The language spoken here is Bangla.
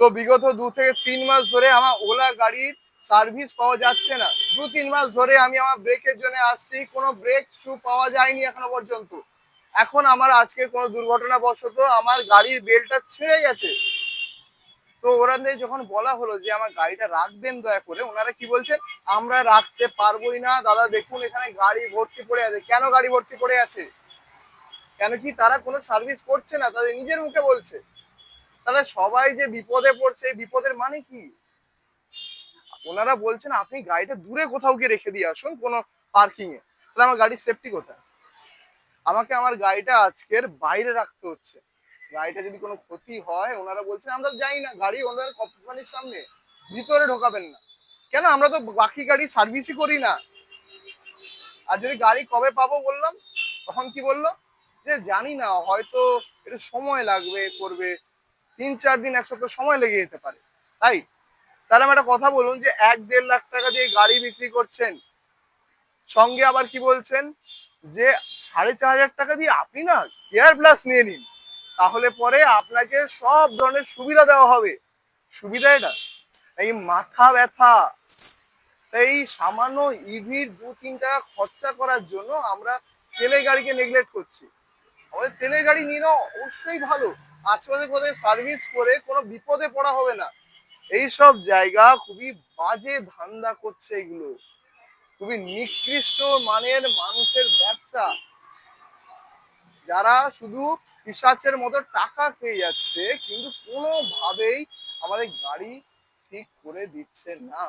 তো বিগত দু থেকে তিন মাস ধরে আমার ওলা গাড়ির সার্ভিস পাওয়া যাচ্ছে না। দু তিন মাস ধরে আমি আমার ব্রেকের জন্য আসছি, কোনো ব্রেক শু পাওয়া যায়নি এখনও পর্যন্ত। এখন আমার আজকে কোনো দুর্ঘটনা বশত আমার গাড়ির বেলটা ছিঁড়ে গেছে। তো ওরাদের যখন বলা হলো যে আমার গাড়িটা রাখবেন দয়া করে, ওনারা কি বলছেন? আমরা রাখতে পারবোই না। দাদা, দেখুন এখানে গাড়ি ভর্তি পড়ে আছে। কেন গাড়ি ভর্তি পড়ে আছে? কেন কি তারা কোনো সার্ভিস করছে না? তাদের নিজের মুখে বলছে। তাহলে সবাই যে বিপদে পড়ছে বিপদের মানে কি? ওনারা বলছেন, আপনি গাড়িটা দূরে কোথাও গিয়ে রেখে দিয়ে আসুন, কোনো পার্কিং এ তাহলে আমার গাড়ির সেফটি কোথায়? আমাকে আমার গাড়িটা আজকের বাইরে রাখতে হচ্ছে। গাড়িটা যদি কোনো ক্ষতি হয়, ওনারা বলছেন, আমরা যাই না, গাড়ি ওনাদের কোম্পানির সামনে। ভিতরে ঢোকাবেন না। কেন? আমরা তো বাকি গাড়ি সার্ভিসই করি না। আর যদি গাড়ি কবে পাবো বললাম, তখন কি বলল? যে জানি না, হয়তো একটু সময় লাগবে, করবে। তিন, চার দিন এক সপ্তাহ সময় লেগে যেতে পারে। তাই? তাহলে আমি একটা কথা বলুন যে এক দেড় লাখ টাকা দিয়ে গাড়ি বিক্রি করছেন, সঙ্গে আবার কি বলছেন? যে সাড়ে চার হাজার টাকা দিয়ে আপনি না কেয়ার প্লাস নিয়ে নিন, তাহলে পরে আপনাকে সব ধরনের সুবিধা দেওয়া হবে। সুবিধা এটা? এই মাথা ব্যথা, এই সামান্য ইভির দু, তিন টাকা খরচা করার জন্য আমরা তেলের গাড়িকে নেগলেক্ট করছি। আমাদের তেলের গাড়ি নিয়ে নাও অবশ্যই ভালো। আশেপাশে কোথায় সার্ভিস করে কোনো বিপদে পড়া হবে না। এইসব জায়গা খুবই বাজে ধান্দা করছে এগুলো। খুবই নিকৃষ্ট মানের মানুষের ব্যবসা। যারা শুধু পিসাচের মতো টাকা খেয়ে যাচ্ছে, কিন্তু কোনোভাবেই আমাদের গাড়ি ঠিক করে দিচ্ছে না।